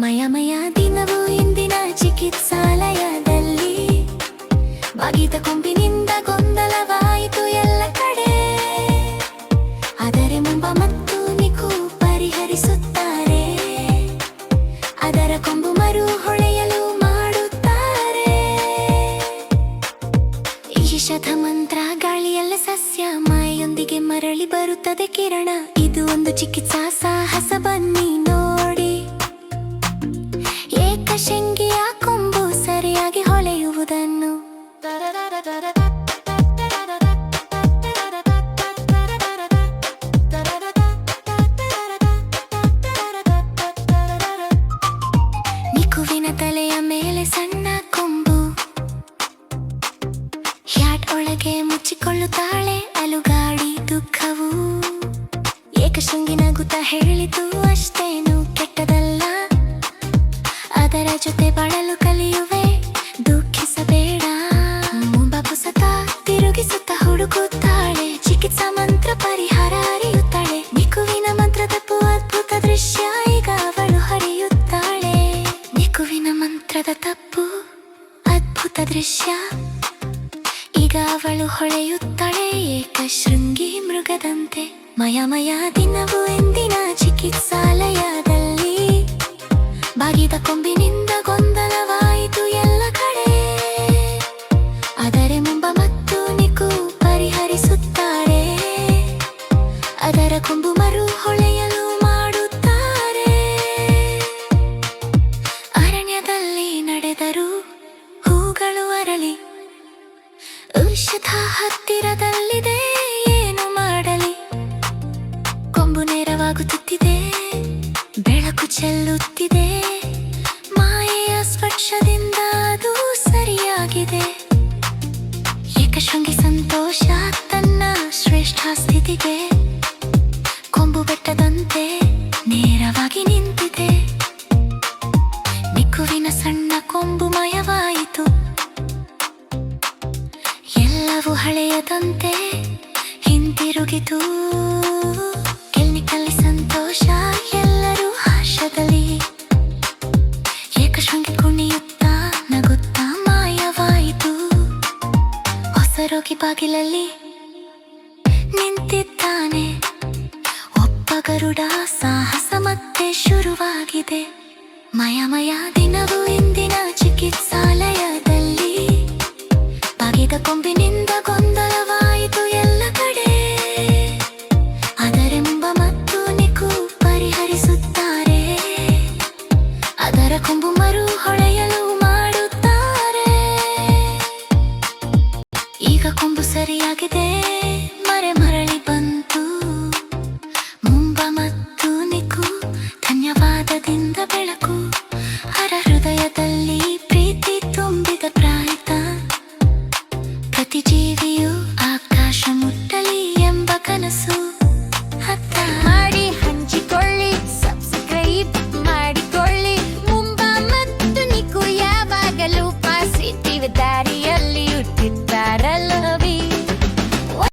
ಮಯಮಯ ದಿನವೂ ಇಂದಿನ ಚಿಕಿತ್ಸಾಲಯದಲ್ಲಿ. ಬಾಗಿದ ಕೊಂಬಿನಿಂದ ಗೊಂದಲವಾಯಿತು ಎಲ್ಲ ಕಡೆ. ಆದರೆ ಮುಂಬ ಮತ್ತು ನಿಕು ಪರಿಹರಿಸುತ್ತಾರೆ. ಅದರ ಕೊಂಬು ಮರು ಹೊಳೆಯಲು ಮಾಡುತ್ತಾರೆ. ಈಶಧ ಮಂತ್ರ ಗಾಳಿಯಲ್ಲ ಸಸ್ಯ ಮಾಯೊಂದಿಗೆ ಮರಳಿ ಬರುತ್ತದೆ ಕಿರಣ. ಇದು ಒಂದು ಚಿಕಿತ್ಸಾ ಸಾಹಸ ಬನ್ನಿ ಏಕಶೃಂಗಿಯ ಕೊಂಬು ಸರಿಯಾಗಿ ಹೊಳೆಯುವುದನ್ನು. ನಿಕುವಿನ ತಲೆಯ ಮೇಲೆ ಸಣ್ಣ ಕೊಂಬು. ಹ್ಯಾಟ್ ಒಳಗೆ ಮುಚ್ಚಿಕೊಳ್ಳುತ್ತಾಳೆ ಅಲುಗಾಡಿ ದುಃಖವು. ಏಕಶೃಂಗಿ ನಗುತ್ತ ಹೇಳಿತು ಅಷ್ಟೇನು. ಮಂತ್ರದ ತಪ್ಪು ಅದ್ಭುತ ದೃಶ್ಯ. ಈಗ ಅವಳು ಹೊಳೆಯುತ್ತಾಳೆ ಏಕಶೃಂಗಿ ಮೃಗದಂತೆ. ಮಯಮಯ ದಿನವೂ ಎಂದಿನ ಚಿಕಿತ್ಸಾಲಯದಲ್ಲಿ. ಬಾಗಿದ ಕೊಂಬಿನಿಂದ ಸ್ಥಿತಿಗೆ ಕೊಂಬು ಬೆಟ್ಟದಂತೆ ನೇರವಾಗಿ ನಿಂತಿದೆ. ನಿಕ್ಕುವಿನ ಸಣ್ಣ ಕೊಂಬು ಮಯವಾಯಿತು. ಎಲ್ಲವೂ ಹಳೆಯದಂತೆ ಹಿಂತಿರುಗಿತು. ಕೆಲ್ನಿಕಲ್ಲಿ ಸಂತೋಷ, ಎಲ್ಲರೂ ಹರ್ಷದಲ್ಲಿ ಏಕಶೃಂಗಿ ಕುಣಿಯುತ್ತಾ, ನಗುತ್ತಾ ಮಾಯವಾಯಿತು. ಹೊಸ ರೋಗಿ ಬಾಗಿಲಲ್ಲಿ ನಿಂತಿದ್ದಾನೆ. ಒಬ್ಬ ಗರುಡ ಸಾಹಸ ಮತ್ತೆ ಶುರುವಾಗಿದೆ. ಮಯಮಯ ದಿನವೂ ಇಂದಿನ ಚಿಕಿತ್ಸಾಲಯದಲ್ಲಿ. ಬಗೆದ ಕೊಂಬಿನಿಂದ ಗೊಂದಲವಾಯಿತು strategy view